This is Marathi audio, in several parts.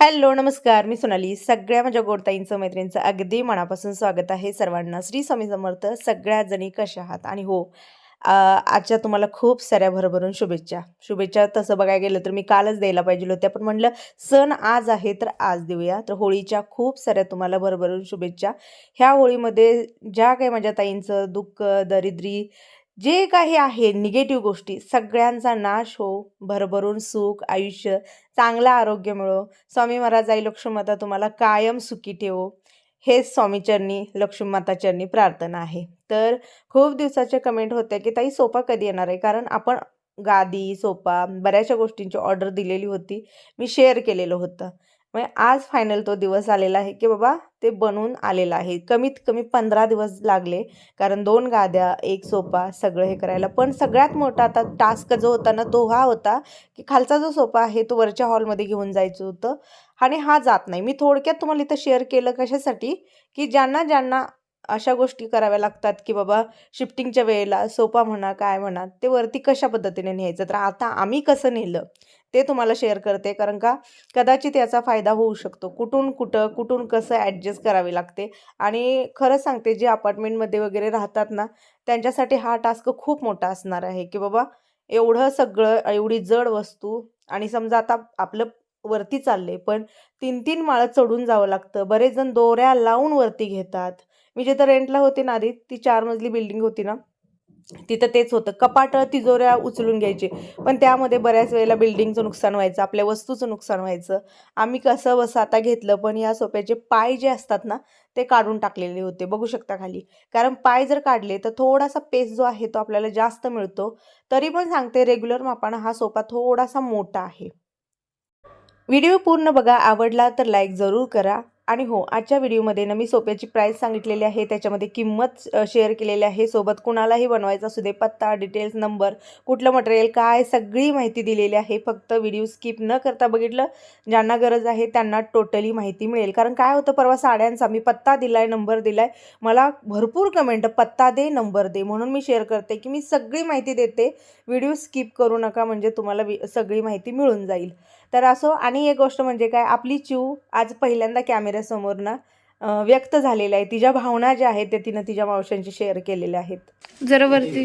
हॅलो नमस्कार. मी सोनाली. सगळ्या माझ्या गोडताईंचं मैत्रिणींचं अगदी मनापासून स्वागत आहे सर्वांना. श्री स्वामी समर्थ सगळ्या जणी कशा आहात? आणि हो आजच्या तुम्हाला खूप साऱ्या भरभरून शुभेच्छा. शुभेच्छा तसं बघायला गेलं तर मी कालच द्यायला पाहिजे होत्या पण म्हणलं सण आज आहे तर आज देऊया. तर होळीच्या खूप साऱ्या तुम्हाला भरभरून शुभेच्छा. ह्या होळीमध्ये ज्या काही माझ्या ताईंचं दुःख दरिद्री जे काही आहे निगेटिव्ह गोष्टी सगळ्यांचा नाश हो भरभरून सुख आयुष्य चांगलं आरोग्य मिळो. स्वामी महाराज आई लक्ष्मीमाता तुम्हाला कायम सुखी ठेवो. हेच स्वामीचरणी लक्ष्मीमाता चरणी प्रार्थना आहे. तर खूप दिवसाचे कमेंट होते की ताई सोपा कधी येणार आहे? कारण आपण गादी सोपा बऱ्याचशा गोष्टींची ऑर्डर दिलेली होती. मी शेअर केलेलं होतं. मग आज फायनल तो दिवस आलेला आहे की बाबा ते बनवून आलेलं आहे. कमीत कमी पंधरा दिवस लागले कारण दोन गाद्या एक सोफा सगळं हे करायला. पण सगळ्यात मोठा आता टास्क जो होता ना तो हा होता की खालचा जो सोफा आहे तो वरच्या हॉलमध्ये घेऊन जायचं होतं. आणि हा जात नाही. मी थोडक्यात तुम्हाला इथं शेअर केलं कशासाठी की ज्यांना ज्यांना अशा गोष्टी कराव्या लागतात की बाबा शिफ्टिंगच्या वेळेला सोपा म्हणा काय म्हणा ते वरती कशा पद्धतीने न्यायचं? तर आता आम्ही कसं नेलं ते तुम्हाला शेअर करते. कारण का कदाचित याचा फायदा होऊ शकतो. कुठून कुठं कुठून कसं ॲडजस्ट करावे लागते? आणि खरंच सांगते जे अपार्टमेंटमध्ये वगैरे राहतात ना त्यांच्यासाठी हा टास्क खूप मोठा असणार आहे की बाबा एवढं सगळं एवढी जड वस्तू आणि समजा आता आपलं वरती चालले पण तीन तीन माळं चढून जावं लागतं. बरेच जण दोऱ्या लावून वरती घेतात. मी जिथं रेंटला होते ना आधी ती चार मजली बिल्डिंग होती ना तिथं तेच होतं. कपाट तिजोऱ्या उचलून घ्यायचे. पण त्यामध्ये बऱ्याच वेळेला बिल्डिंगचं नुकसान व्हायचं आपल्या वस्तूचं नुकसान व्हायचं. आम्ही कसं बस आता घेतलं पण या सोप्याचे पाय जे असतात ना ते काढून टाकलेले होते. बघू शकता खाली. कारण पाय जर काढले तर थोडासा पेस जो आहे तो आपल्याला जास्त मिळतो. तरी पण सांगते रेग्युलर मापानं हा सोफा थोडासा मोठा आहे. व्हिडिओ पूर्ण बघा. आवडला तर लाईक जरूर करा. आणि हो आजच्या व्हिडिओमध्ये ना मी सोप्याची प्राईस सांगितलेली आहे. त्याच्यामध्ये किंमत शेअर केलेली आहे. सोबत कुणालाही बनवायचा असू दे पत्ता डिटेल्स नंबर कुठलं मटेरियल काय सगळी माहिती दिलेली आहे. फक्त व्हिडिओ स्किप न करता बघितलं ज्यांना गरज आहे त्यांना टोटली माहिती मिळेल. कारण काय होतं परवा साड्यांचा मी पत्ता दिलाय नंबर दिलाय. मला भरपूर कमेंट पत्ता दे नंबर दे म्हणून मी शेअर करते की मी सगळी माहिती देते. व्हिडिओ स्किप करू नका म्हणजे तुम्हाला वि- सगळी माहिती मिळून जाईल. तर असो आणि एक गोष्ट म्हणजे काय आपली चिव आज पहिल्यांदा कॅमेऱ्यासमोर ना व्यक्त झालेल्या आहे. तिच्या भावना ज्या आहेत त्या तिनं तिच्या मावशांशी शेअर केलेल्या आहेत. जरा वरती.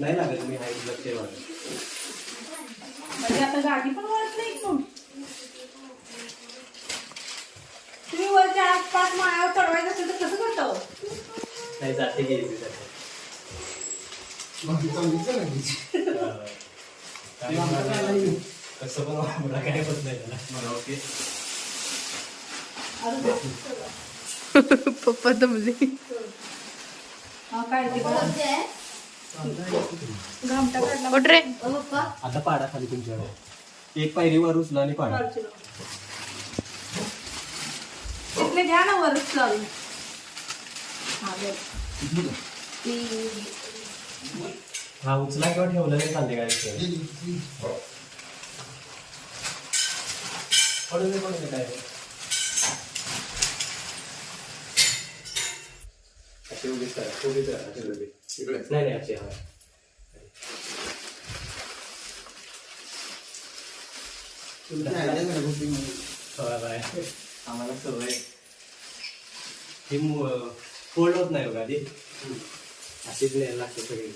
नाही लागत मी हाईट लक्ष माझं म्हणजे आता गाडी पण वळत नाही इथून तुम्ही वरच्या आसपास माळ्यावर चढवायचं असेल तर कसं करतो नाही जाते गेली ती जाते. काय म्हणाले? कसं पण मला काय होत नाही त्याला. मला ओके. पप्पा दमले. काय उठ रे. आता पाडा खाली तुमच्याकडे. एक पायरी वर उचला आणि पाडा. घ्या ना वरच चालू हा उचला किंवा ठेवलं नाही चालते काय पडून दे पडून दे काय असे उभेच करा उभेच करा असे उभे. इकडे. नाही नाही असे हा बाय आम्हाला सवय. ही फोल्ड होत नाही बघा आधी. अशीच न्यायला लागते सगळी.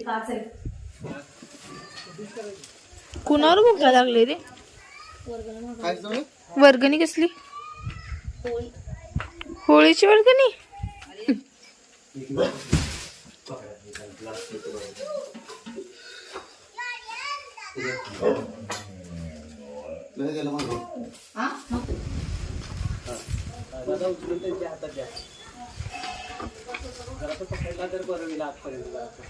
काच आहे कुणावर भूक लागले रे? वर्गणी कसली? होळीची वर्गणी माझा उचलून त्यांच्या हातात द्या जरा तो पकडला तर बरं होईल आतपर्यंत जायचं.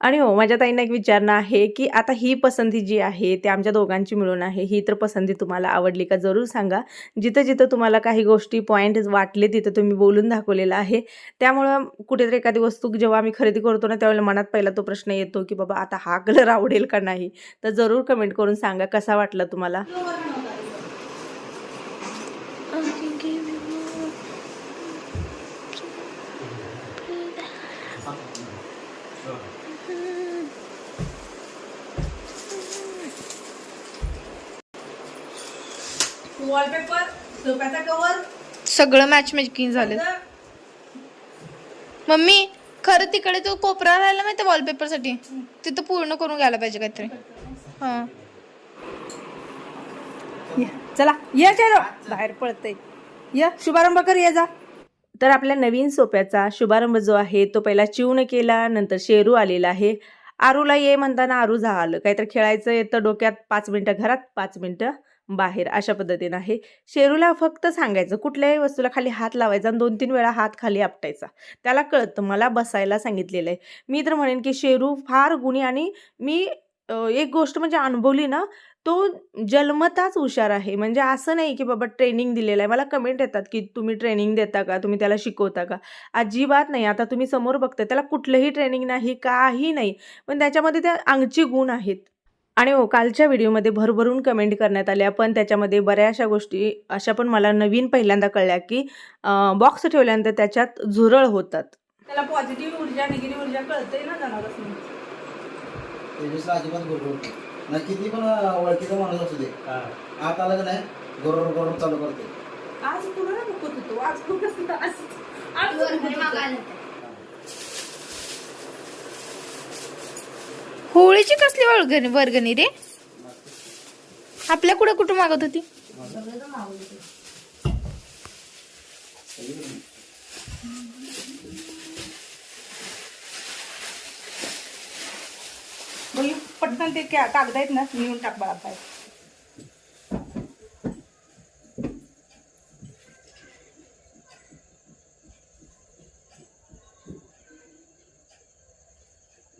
आणि हो माझ्या ताईंना एक विचारणं आहे की आता ही पसंती जी आहे ती आमच्या दोघांची मिळून आहे ही तर पसंती तुम्हाला आवडली का जरूर सांगा. जिथं जिथं तुम्हाला काही गोष्टी पॉईंट वाटले तिथं तुम्ही बोलून दाखवलेलं आहे. त्यामुळं कुठेतरी एखादी वस्तू जेव्हा आम्ही खरेदी करतो ना त्यावेळेला मनात पहिला तो प्रश्न येतो की बाबा आता हा कलर आवडेल का नाही? तर जरूर कमेंट करून सांगा कसा वाटला तुम्हाला? वॉलपेपर सोफ्याचा कवर सगळं मॅच मॅचिंग झालं मम्मी खरं तिकडे तो कोपरा राहिला माहिती वॉलपेपरसाठी? तिथं पूर्ण करून घ्यायला पाहिजे काहीतरी. हा. चला ये चलो बाहेर पडतंय या शुभारंभ कर ये जा. तर आपल्या नवीन सोप्याचा शुभारंभ जो आहे तो पहिला चिवनं केला नंतर शेरू आलेला आहे. आरूला ये म्हणताना आरू झालं. काहीतरी खेळायचं येतं डोक्यात पाच मिनटं घरात पाच मिनटं बाहेर. अशा पद्धतीनं आहे. शेरूला फक्त सांगायचं कुठल्याही वस्तूला खाली हात लावायचा आणि दोन तीन वेळा हात खाली आपटायचा. त्याला कळतं मला बसायला सांगितलेलं आहे मी तर म्हणेन की शेरू फार गुणी आणि मी एक गोष्ट म्हणजे अनुभवली ना तो जन्मताच हुशार आहे. म्हणजे असं नाही की बाबा ट्रेनिंग दिलेलं आहे. मला कमेंट येतात की तुम्ही ट्रेनिंग देता का? तुम्ही त्याला शिकवता का? अजिबात नाही. आता तुम्ही समोर बघताय. त्याला कुठलंही ट्रेनिंग नाही काही नाही. पण त्याच्यामध्ये त्या अंगची गुण आहेत. आणि हो कालच्या व्हिडिओमध्ये भरभरून कमेंट करण्यात आल्या पण त्याच्यामध्ये बऱ्याचशा गोष्टी अशा पण मला नवीन पहिल्यांदा कळल्या की बॉक्स ठेवल्यानंतर त्याच्यात झुरळ होतात. त्याला पॉझिटिव्ह ऊर्जा निगेटिव्ह ऊर्जा कळते ना ना किती पण ओळखीचा माणूस असू दे. आत आलं का नाही गरोर गरोर चालू करते आज कुणाला बघत होतो आज कुणाला आज आज बघत होतो. होळीची कसली वर्गणी वर्गणी रे? आपल्या कुठे कुठं मागत होती? बोल पटकन ते क्या- कागद आहेत ना नेऊन टाक बाळा पाय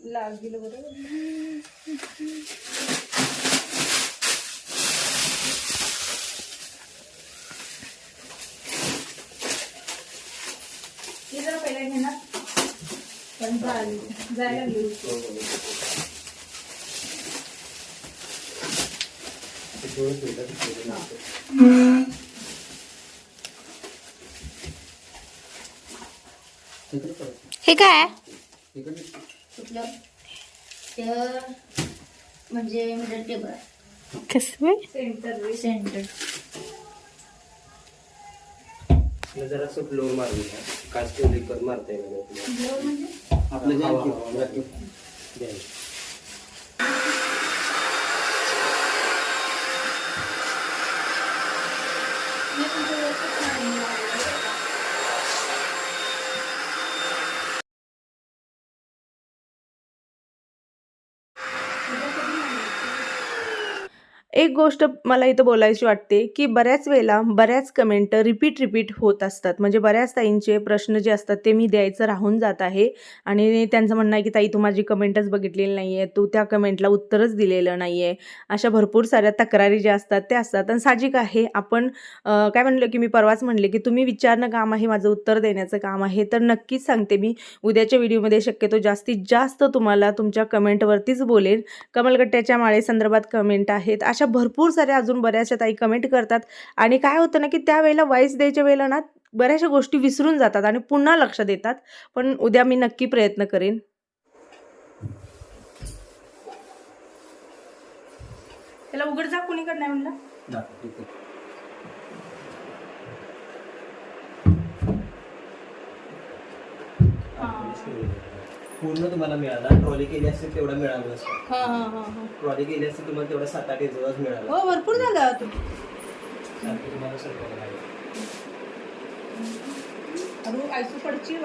लाल दिलं बरोबर पहिला घेणार पण जायला जायला हे काय? कुठलं तर म्हणजे मिडल टेबल आहे कसं सेंटर सेंटर जरा फ्लोर मारून घ्या. काच ठेवली कर मारता येईल तुला आपलं जे हवा, हवा. द्या. एक गोष्ट मला इथं बोलायची वाटते की बऱ्याच वेळेला बऱ्याच कमेंट रिपीट रिपीट होत असतात. म्हणजे बऱ्याच ताईंचे प्रश्न जे असतात ते मी द्यायचं राहून जात आहे. आणि त्यांचं म्हणणं आहे की ताई तू माझी कमेंटच बघितलेली नाही आहे तू त्या कमेंटला उत्तरच दिलेलं नाही आहे अशा भरपूर साऱ्या तक्रारी ज्या असतात त्या असतात. आणि साहजिक आहे. आपण काय म्हणलं की मी परवाच म्हणले की तुम्ही विचारणं काम आहे माझं उत्तर देण्याचं काम आहे. तर नक्कीच सांगते मी उद्याच्या व्हिडिओमध्ये शक्यतो जास्तीत जास्त तुम्हाला तुमच्या कमेंटवरतीच बोलेन. कमलगट्ट्याच्या माळेसंदर्भात कमेंट आहेत. अशा भरपूर साऱ्या अजून बऱ्याचशा ताई कमेंट करतात. आणि काय होतं ना की त्यावेळेला वॉईस द्यायच्या वेळेला ना बऱ्याचशा गोष्टी विसरून जातात आणि पुन्हा लक्ष देतात. पण उद्या मी नक्की प्रयत्न करेन. त्याला उघड जा कुणीकडे नाही म्हणलं? पूर्ण तुम्हाला मिळाला. ट्रॉली केली असेल तेवढा मिळाला नसतं हां हां हां हां. ट्रॉली केली असेल तुम्हाला तेवढा सात आठ इंचाचाच मिळाला. हो भरपूर झालं तू सारखं तुम्हाला अरे आयसू पडची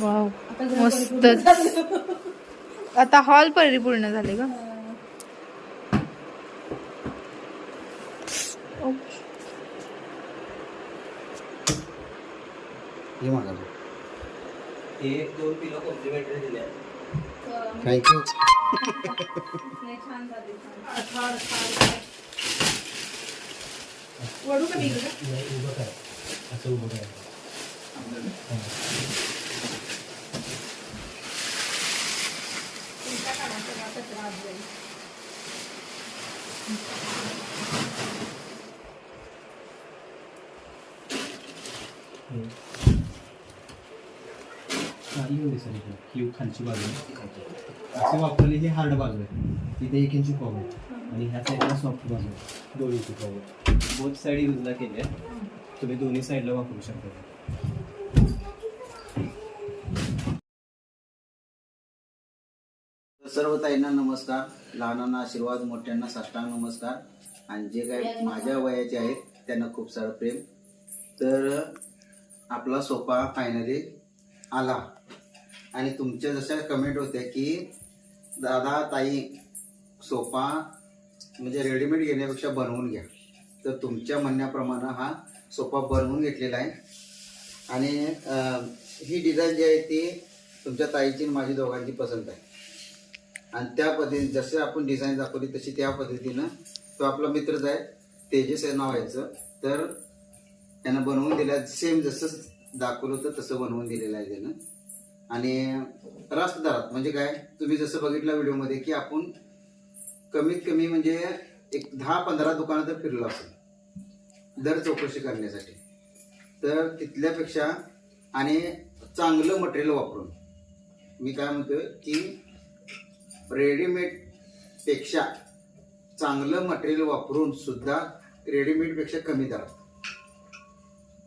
वाव. मस्तच. आता हॉल परिपूर्ण झाले का हे दोन किलो कॉम्प्लिमेंटरी दिले. थँक्यू वडू का तिकडे नाही उभं काय? असं उभं काय? येऊन दिसेल इकडे ही खालची बाजू आहे. असे वापरले ही हार्ड बाजू आहे इथे एक इंची कॉम आहे. आणि ह्या साईडला सॉफ्ट बाजू आहे दोन इंची कॉम आहे बोथ साईड यूजला केले तुम्ही दोन्ही साईडला वापरू शकता. सर्व ताईंना नमस्कार. लहानांना आशीर्वाद मोठ्यांना साष्टांग नमस्कार. आणि जे काही माझ्या वयाचे आहेत त्यांना खूप सारं प्रेम. तर आपला सोपा फायनली आला. आणि तुमच्या जशा कमेंट होत्या की दादा ताई सोफा म्हणजे रेडीमेड घेण्यापेक्षा बनवून घ्या. तर तुमच्या म्हणण्याप्रमाणे हा सोफा बनवून घेतलेला आहे. आणि ही डिझाईन जी आहे ती तुमच्या ताईची आणि माझी दोघांची पसंत आहे. आणि त्या पद्धतीने जसे आपण डिझाईन दाखवली तशी त्या पद्धतीनं तो आपला मित्रच आहे तेजस आहे नाव यायचं तर त्यानं बनवून दिलं सेम जसं दाखवलं होतं तसं बनवून दिलेलं आहे त्यानं. आणि रास्त दरात म्हणजे काय? तुम्ही जसं बघितलं व्हिडिओमध्ये की आपण कमीत कमी म्हणजे एक दहा पंधरा दुकानं तर फिरलो असेल दर चौकशी करण्यासाठी. तर तिथल्यापेक्षा आणि चांगलं मटेरियल वापरून. मी काय म्हणतो की रेडीमेडपेक्षा चांगलं मटेरियल वापरून सुद्धा रेडीमेडपेक्षा कमी दरात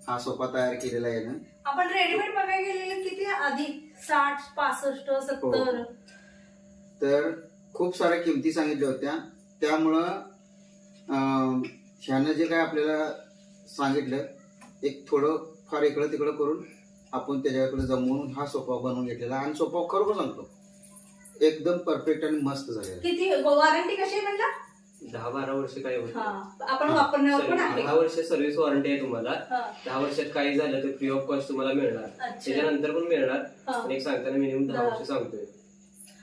हा सोफा तयार केलेला आहे ना? आपण रेडीमेड बघायला गेलेलं किती आधी? साठ पासष्ट सत्तर. तर खूप साऱ्या किमती सांगितल्या होत्या. त्यामुळं ह्यानं जे काय आपल्याला सांगितलं एक थोडं फार इकडं तिकडं करून आपण त्याच्याकडे जमवून हा सोफा बनवून घेतलेला. आणि सोफा खरोखर सांगतो एकदम परफेक्ट आणि मस्त झालेला. किती? वॉरंटी कशी म्हणला? दहा बारा वर्ष काय होत हा. आपण वापरण्यावर पण आहे. दहा वर्ष सर्व्हिस वॉरंटी आहे तुम्हाला. हा. दहा वर्षात काही झालं तर फ्री ऑफ कॉस्ट तुम्हाला मिळणार. अच्छा. त्याच्यानंतर पण मिळणार. हा. पण एक सांगताना मिनिमम दहा. वर्ष सांगतोय.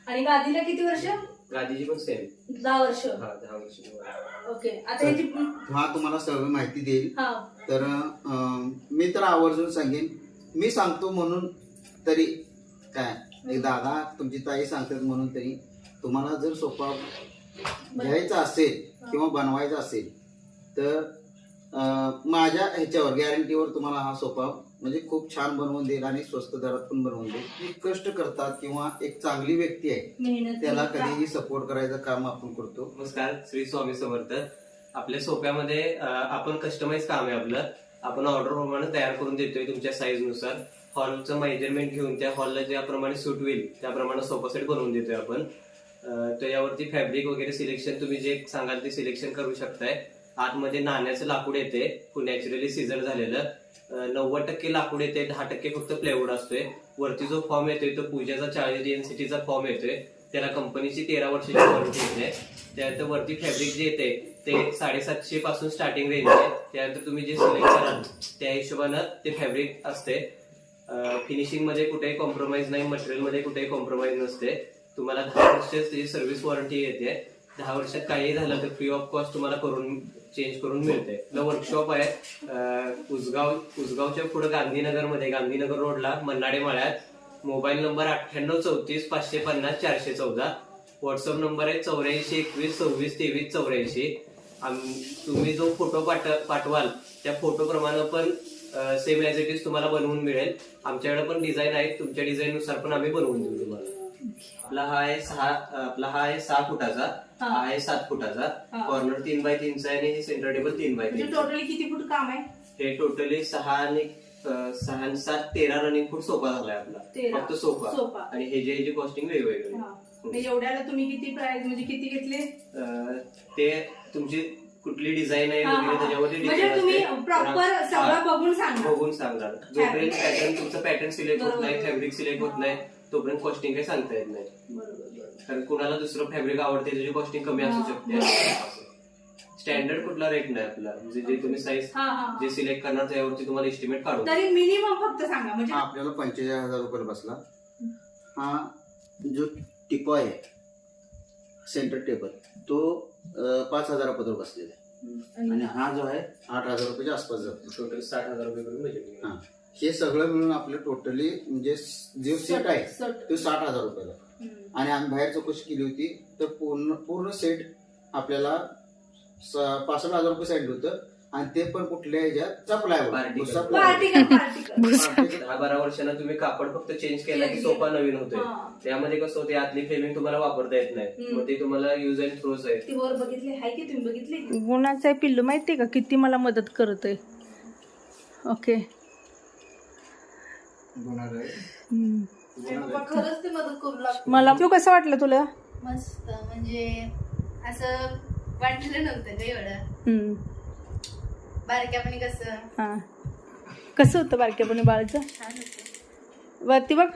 आणि गादीला किती वर्ष? गादीची पण सेम दहा वर्ष. हा दहा वर्ष. तुम्हाला ओके. आता ह्याची हा तुम्हाला सर्व माहिती देईल. हा. तर अं, मी तर आवर्जून सांगेन. मी सांगतो म्हणून तरी काय? एक दादा तुमची ताई सांगतात म्हणून तरी. तुम्हाला जर सोफा घ्यायचा असेल किंवा बनवायचा असेल तर अं, माझ्या ह्याच्यावर गॅरंटीवर तुम्हाला हा सोफा म्हणजे खूप छान बनवून देईल आणि स्वस्त दरात पण बनवून देईल. जी कष्ट करतात किंवा एक चांगली व्यक्ती आहे मेहनत त्याला कधीही सपोर्ट करायचं काम आपण करतो. नमस्कार श्री स्वामी समर्थ. आपल्या सोप्यामध्ये आपण कस्टमाइज काम आहे आपलं. आपण ऑर्डर प्रमाणे तयार करून देतोय तुमच्या साईजनुसार. हॉलचं मेजरमेंट घेऊन त्या हॉलला ज्याप्रमाणे सूट होईल त्याप्रमाणे सोफा सेट बनवून देतोय आपण. त्याच्यावरती फॅब्रिक वगैरे सिलेक्शन तुम्ही जे सांगाल ते सिलेक्शन करू शकताय. आतमध्ये नाण्याचं लाकूड येते नॅचरली सीझन झालेलं. नव्वद टक्के लाकूड येते दहा टक्के फक्त प्लेवूड असतोय. वरती जो फॉर्म येतोय तो पूजाचा चाळीस डीएनसीटीचा फॉर्म येतोय. त्याला कंपनीची तेरा वर्षाची वॉरंटी येते त्यानंतर वरती फॅब्रिक जे येते ते साडेसातशे पासून स्टार्टिंग रेंज आहे. त्यानंतर तुम्ही जे सिलेक्ट कराल त्या हिशोबानं ते फॅब्रिक असते फिनिशिंगमध्ये कुठेही कॉम्प्रोमाइज नाही मटेरियलमध्ये कुठेही कॉम्प्रोमाइज नसते तुम्हाला दहा वर्षाची सर्व्हिस वॉरंटी येते. दहा वर्षात काही झालं तर फ्री ऑफ कॉस्ट तुम्हाला करून चेंज करून मिळते. आपलं वर्कशॉप आहे उसगाव उसगावच्या पुढे गांधीनगरमध्ये गांधीनगर रोडला मन्नाडे माळ्यात. मोबाईल नंबर अठ्ठ्याण्णव चौतीस पाचशे पन्नास चारशे चौदा. व्हॉट्सअप नंबर आहे चौऱ्याऐंशी एकवीस सव्वीस तेवीस चौऱ्याऐंशी. तुम्ही जो फोटो पाठ पाठवाल त्या फोटोप्रमाणे पण सेम ॲज इट इज तुम्हाला बनवून मिळेल. आमच्याकडे पण डिझाईन आहेत तुमच्या डिझाईननुसार पण आम्ही बनवून देऊ तुम्हाला. आपला हा आहे सहा आपला हा आहे सहा फुटाचा हा. आहे सात फुटाचा. कॉर्नर तीन बाय तीनचा आहे आणि हे सेंटर टेबल तीन बाय म्हणजे तीन टोटली किती फूट काम आहे? हे टोटली सहा आणि अं, सहा आणि सात तेरा रनिंग फूट सोफा झालाय आपला. तेरा. फक्त सोफा. सोफा. आणि हे जे ह्याची कॉस्टिंग वेगवेगळी. हा. म्हणजे एवढ्याला तुम्ही किती प्राइस म्हणजे किती घेतले? अं, ते तुमची कुठली डिझाईन आहे हा, हा, वगैरे हा. त्याच्यावरती म्हणजे depend तुम्ही असते. प्रॉपर सगळं हा, बघून सांगा. बघून सांगणार जोपर्यंत पॅटर्न तुमचं पॅटर्न सिलेक्ट होत नाही. फॅब्रिक सिलेक्ट होत नाही तोपर्यंत कॉस्टिंग काही सांगता येत नाही. कारण कुणाला दुसरं फॅब्रिक आवडते त्याची कॉस्टिंग कमी असू हा, शकते. स्टँडर्ड कुठला रेट नाही आपला. म्हणजे जे तुम्ही साईज हा हा जे सिलेक्ट करणार त्यावरती तुम्हाला एस्टिमेट काढून तरी मिनिमम फक्त सांगा. म्हणजे हा आपल्याला पंचेचाळीस हजार रुपये बसला. हा जो टिपॉय आहे सेंटर टेबल तो अं, पाच हजारापत्र बसलेला आहे. आणि हा जो आहे आठ हजार रुपयाच्या आसपास जातो. टोटल साठ हजार रुपये करून बजेट हा. हे सगळं मिळून आपलं टोटली म्हणजे जो सेट आहे सट. तो साठ हजार रुपयाला. आणि आम्ही बाहेर चौकशी केली होती तर पूर्ण पूर्ण सेट आपल्याला पासष्ट हजार रुपये साईड होतं. आणि ते पण कुठल्या ह्याच्यात बारा वर्षांना तुम्ही कापड फक्त चेंज केला की सोफा नवीन होतोय. हा. त्यामध्ये कसं होते आतली फ्रेमिंग तुम्हाला वापरता येत नाही. मग ते तुम्हाला युज अँड थ्रोच आहे. ती वर बघितली आहे की तुम्ही बघितली गुणाचं आहे पिल्लू माहिती आहे का? किती मला मदत करत आहे ओके. खरंच ते मदत करू लागतो मला तू कसं वाटलं तुला? मस्त म्हणजे असं वाटलं नव्हतं का एवढं. हम्म. बारक्यापणी कसं? हा. कसं होतं बारक्यापणी बाळाचं? छान होतं. वरती बघ.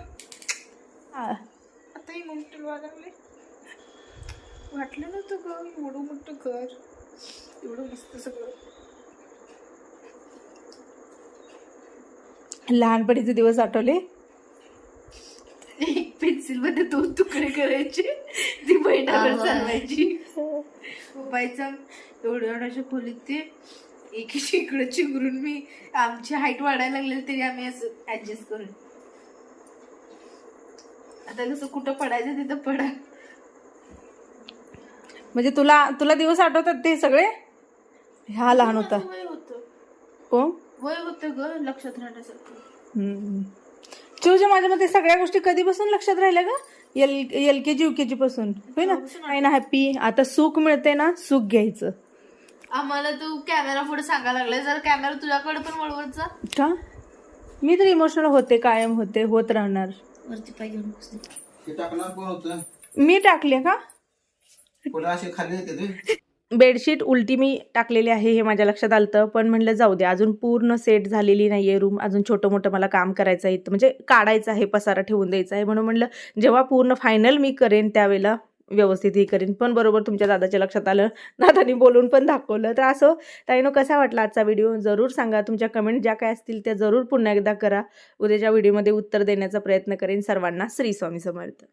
हा. आता इमोशनल व्हायला लागले. वाटलं नव्हतं ग एवढं मोठं घर. एवढं मस्त सगळं. लहानपणीचे दिवस आठवले? एक पेन्सिलमध्ये दोन तुकडे करायचे. ती बैठावर चालवायची. पप्पायचं एवढं एवढ्याच्या खोलीत ते एकीची इकडे चिंगरून मी आमची हाईट वाढायला लागली तरी आम्ही असं ऍडजस्ट करून. आता कसं कुठं पडायचं तिथं पडा. म्हणजे तुला तुला दिवस आठवतात ते सगळे? हा लहान होतं. हो वय होतं ग लक्षात राहण्यासारखं. हम्म. तुझ्या माझ्या मते सगळ्या गोष्टी कधीपासून लक्षात राहिल्या का L L K G U K G पासून. होय ना? आहे ना हॅपी आता सुख मिळते ना सुख घ्यायचं. आम्हाला तू कॅमेरा पुढे सांगायला लागलाय. जर कॅमेरा तुझ्याकडे पण वळवतचा का? मी तर इमोशनल होते कायम होते होत राहणार. वरती पाय घेऊन बसले. हे टाकणार कोण होतं? मी टाकले का? पुढे असे खाली येते ते? बेडशीट उलटी मी टाकलेली आहे हे माझ्या लक्षात आलं पण म्हणलं जाऊ दे अजून पूर्ण सेट झालेली नाही आहे रूम अजून छोटं मोठं मला काम करायचं आहे. म्हणजे काढायचं आहे पसारा ठेवून द्यायचा आहे म्हणून म्हणलं जेव्हा पूर्ण फायनल मी करेन त्यावेळेला व्यवस्थित हे करेन. पण बरोबर तुमच्या दादाच्या लक्षात आलं दादानी बोलून पण दाखवलं. तर असं ताईनो कसा वाटला आजचा व्हिडिओ जरूर सांगा तुमच्या कमेंट ज्या काय असतील त्या जरूर पुन्हा एकदा करा. उद्याच्या व्हिडिओमध्ये उत्तर देण्याचा प्रयत्न करेन सर्वांना. श्री स्वामी समर्थ.